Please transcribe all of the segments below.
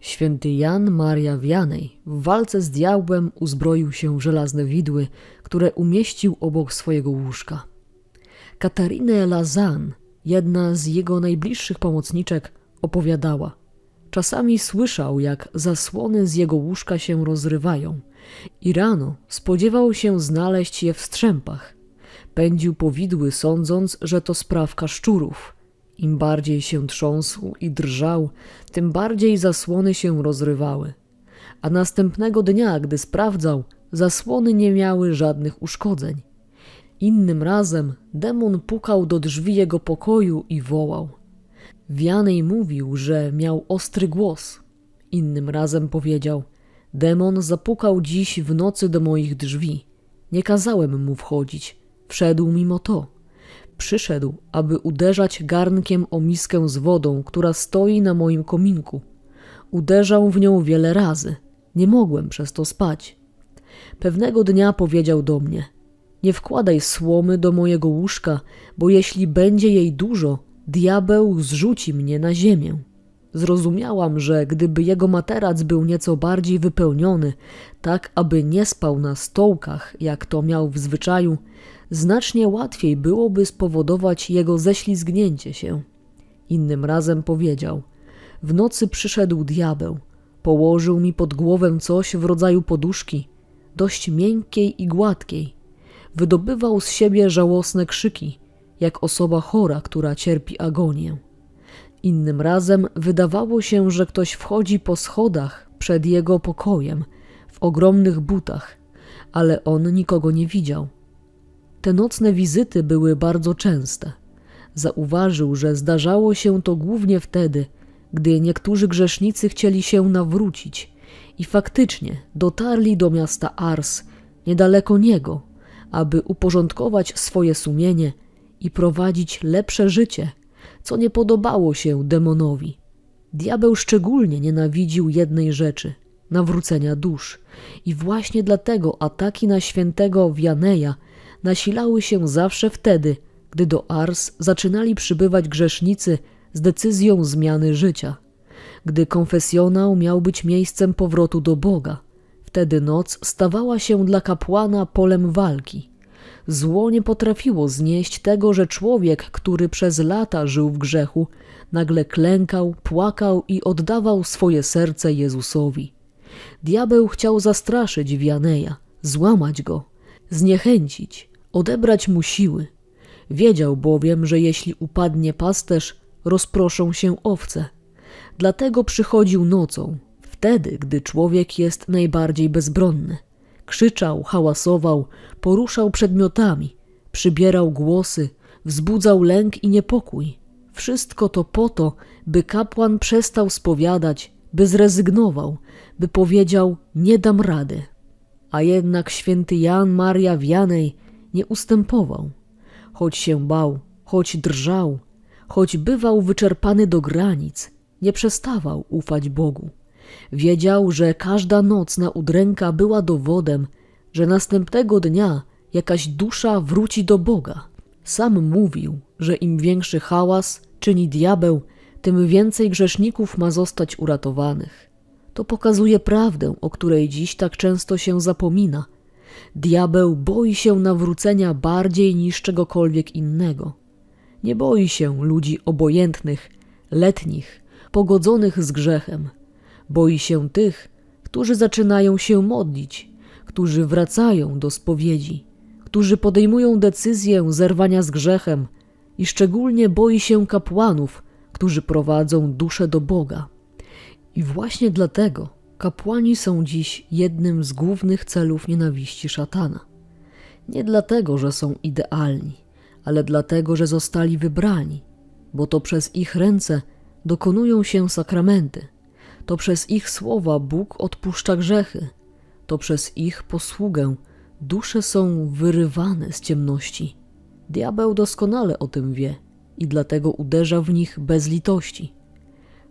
Święty Jan Maria Wianej w walce z diabłem uzbroił się w żelazne widły, które umieścił obok swojego łóżka. Katarinę Lazan, jedna z jego najbliższych pomocniczek, opowiadała. Czasami słyszał, jak zasłony z jego łóżka się rozrywają i rano spodziewał się znaleźć je w strzępach. Pędził po widły, sądząc, że to sprawka szczurów. Im bardziej się trząsł i drżał, tym bardziej zasłony się rozrywały. A następnego dnia, gdy sprawdzał, zasłony nie miały żadnych uszkodzeń. Innym razem demon pukał do drzwi jego pokoju i wołał. Wianej mówił, że miał ostry głos. Innym razem powiedział: Demon zapukał dziś w nocy do moich drzwi. Nie kazałem mu wchodzić. Wszedł mimo to. Przyszedł, aby uderzać garnkiem o miskę z wodą, która stoi na moim kominku. Uderzał w nią wiele razy. Nie mogłem przez to spać. Pewnego dnia powiedział do mnie: Nie wkładaj słomy do mojego łóżka, bo jeśli będzie jej dużo, diabeł zrzuci mnie na ziemię. Zrozumiałam, że gdyby jego materac był nieco bardziej wypełniony, tak aby nie spał na stołkach, jak to miał w zwyczaju, znacznie łatwiej byłoby spowodować jego ześlizgnięcie się. Innym razem powiedział: W nocy przyszedł diabeł, położył mi pod głowę coś w rodzaju poduszki, dość miękkiej i gładkiej. Wydobywał z siebie żałosne krzyki, jak osoba chora, która cierpi agonię. Innym razem wydawało się, że ktoś wchodzi po schodach przed jego pokojem w ogromnych butach, ale on nikogo nie widział. Te nocne wizyty były bardzo częste. Zauważył, że zdarzało się to głównie wtedy, gdy niektórzy grzesznicy chcieli się nawrócić i faktycznie dotarli do miasta Ars, niedaleko niego, aby uporządkować swoje sumienie i prowadzić lepsze życie, co nie podobało się demonowi. Diabeł szczególnie nienawidził jednej rzeczy nawrócenia dusz, i właśnie dlatego ataki na świętego Wianeja nasilały się zawsze wtedy, gdy do Ars zaczynali przybywać grzesznicy z decyzją zmiany życia. Gdy konfesjonał miał być miejscem powrotu do Boga, wtedy noc stawała się dla kapłana polem walki. Zło nie potrafiło znieść tego, że człowiek, który przez lata żył w grzechu, nagle klękał, płakał i oddawał swoje serce Jezusowi. Diabeł chciał zastraszyć Wianeja, złamać go, zniechęcić, odebrać mu siły. Wiedział bowiem, że jeśli upadnie pasterz, rozproszą się owce. Dlatego przychodził nocą, wtedy, gdy człowiek jest najbardziej bezbronny. Krzyczał, hałasował, poruszał przedmiotami, przybierał głosy, wzbudzał lęk i niepokój. Wszystko to po to, by kapłan przestał spowiadać, by zrezygnował, by powiedział: Nie dam rady. A jednak święty Jan Maria Wianej nie ustępował. Choć się bał, choć drżał, choć bywał wyczerpany do granic, nie przestawał ufać Bogu. Wiedział, że każda nocna udręka była dowodem, że następnego dnia jakaś dusza wróci do Boga. Sam mówił, że im większy hałas czyni diabeł, tym więcej grzeszników ma zostać uratowanych. To pokazuje prawdę, o której dziś tak często się zapomina. Diabeł boi się nawrócenia bardziej niż czegokolwiek innego. Nie boi się ludzi obojętnych, letnich, pogodzonych z grzechem. Boi się tych, którzy zaczynają się modlić, którzy wracają do spowiedzi, którzy podejmują decyzję zerwania z grzechem i szczególnie boi się kapłanów, którzy prowadzą duszę do Boga. I właśnie dlatego kapłani są dziś jednym z głównych celów nienawiści szatana. Nie dlatego, że są idealni, ale dlatego, że zostali wybrani, bo to przez ich ręce dokonują się sakramenty, to przez ich słowa Bóg odpuszcza grzechy, to przez ich posługę dusze są wyrywane z ciemności. Diabeł doskonale o tym wie i dlatego uderza w nich bez litości.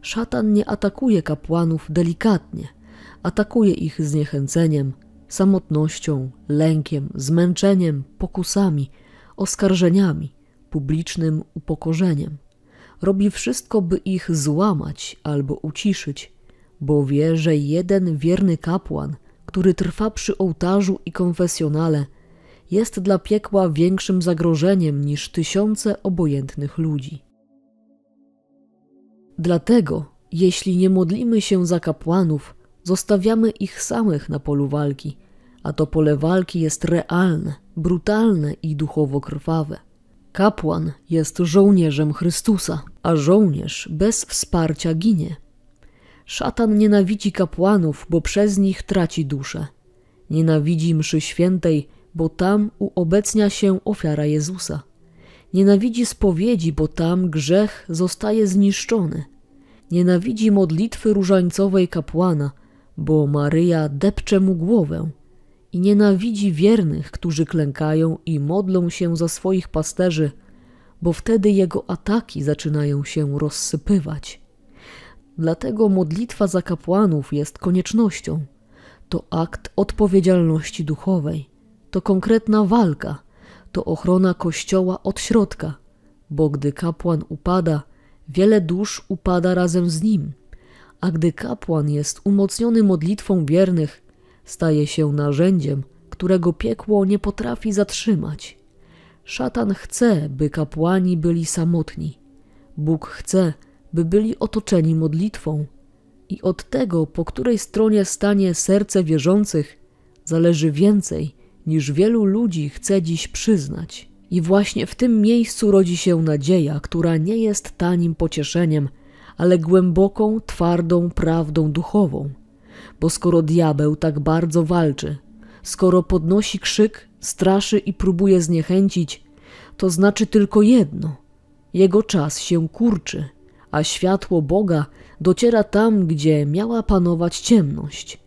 Szatan nie atakuje kapłanów delikatnie, atakuje ich zniechęceniem, samotnością, lękiem, zmęczeniem, pokusami, oskarżeniami, publicznym upokorzeniem. Robi wszystko, by ich złamać albo uciszyć, bo wie, że jeden wierny kapłan, który trwa przy ołtarzu i konfesjonale, jest dla piekła większym zagrożeniem niż tysiące obojętnych ludzi. Dlatego, jeśli nie modlimy się za kapłanów, zostawiamy ich samych na polu walki, a to pole walki jest realne, brutalne i duchowo krwawe. Kapłan jest żołnierzem Chrystusa, a żołnierz bez wsparcia ginie. Szatan nienawidzi kapłanów, bo przez nich traci duszę. Nienawidzi mszy świętej, bo tam uobecnia się ofiara Jezusa. Nienawidzi spowiedzi, bo tam grzech zostaje zniszczony. Nienawidzi modlitwy różańcowej kapłana, bo Maryja depcze mu głowę. I nienawidzi wiernych, którzy klękają i modlą się za swoich pasterzy, bo wtedy jego ataki zaczynają się rozsypywać. Dlatego modlitwa za kapłanów jest koniecznością. To akt odpowiedzialności duchowej, to konkretna walka, to ochrona kościoła od środka, bo gdy kapłan upada, wiele dusz upada razem z nim, a gdy kapłan jest umocniony modlitwą wiernych, staje się narzędziem, którego piekło nie potrafi zatrzymać. Szatan chce, by kapłani byli samotni. Bóg chce, by byli otoczeni modlitwą. I od tego, po której stronie stanie serce wierzących, zależy więcej, niż wielu ludzi chce dziś przyznać. I właśnie w tym miejscu rodzi się nadzieja, która nie jest tanim pocieszeniem, ale głęboką, twardą prawdą duchową. Bo skoro diabeł tak bardzo walczy, skoro podnosi krzyk, straszy i próbuje zniechęcić, to znaczy tylko jedno: jego czas się kurczy, a światło Boga dociera tam, gdzie miała panować ciemność.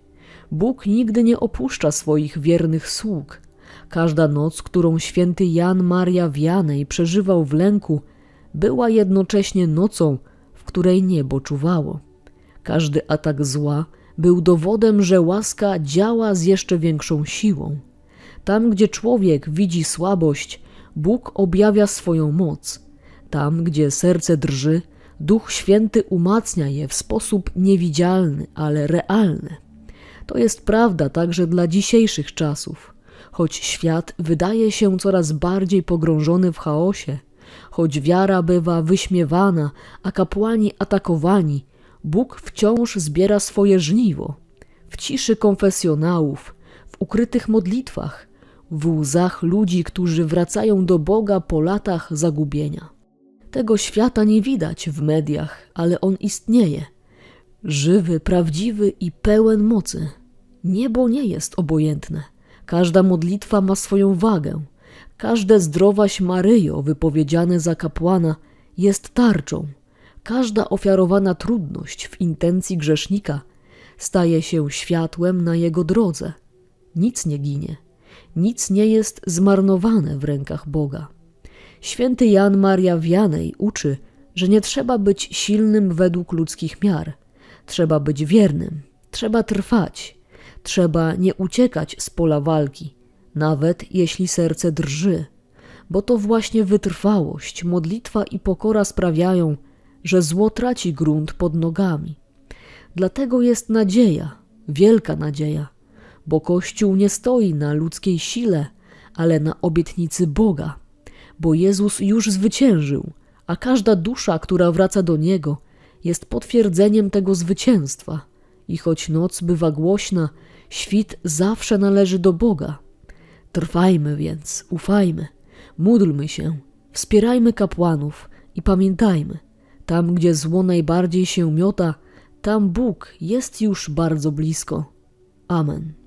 Bóg nigdy nie opuszcza swoich wiernych sług. Każda noc, którą święty Jan Maria Wianej przeżywał w lęku, była jednocześnie nocą, w której niebo czuwało. Każdy atak zła był dowodem, że łaska działa z jeszcze większą siłą. Tam, gdzie człowiek widzi słabość, Bóg objawia swoją moc. Tam, gdzie serce drży, Duch Święty umacnia je w sposób niewidzialny, ale realny. To jest prawda także dla dzisiejszych czasów. Choć świat wydaje się coraz bardziej pogrążony w chaosie, choć wiara bywa wyśmiewana, a kapłani atakowani, Bóg wciąż zbiera swoje żniwo. W ciszy konfesjonałów, w ukrytych modlitwach, w łzach ludzi, którzy wracają do Boga po latach zagubienia. Tego świata nie widać w mediach, ale on istnieje. Żywy, prawdziwy i pełen mocy. Niebo nie jest obojętne. Każda modlitwa ma swoją wagę. Każde zdrowaś Maryjo wypowiedziane za kapłana jest tarczą. Każda ofiarowana trudność w intencji grzesznika staje się światłem na jego drodze. Nic nie ginie, nic nie jest zmarnowane w rękach Boga. Święty Jan Maria Wianej uczy, że nie trzeba być silnym według ludzkich miar. Trzeba być wiernym, trzeba trwać, trzeba nie uciekać z pola walki, nawet jeśli serce drży, bo to właśnie wytrwałość, modlitwa i pokora sprawiają, że zło traci grunt pod nogami. Dlatego jest nadzieja, wielka nadzieja, bo Kościół nie stoi na ludzkiej sile, ale na obietnicy Boga, bo Jezus już zwyciężył, a każda dusza, która wraca do Niego, jest potwierdzeniem tego zwycięstwa. I choć noc bywa głośna, świt zawsze należy do Boga. Trwajmy więc, ufajmy, módlmy się, wspierajmy kapłanów i pamiętajmy, tam gdzie zło najbardziej się miota, tam Bóg jest już bardzo blisko. Amen.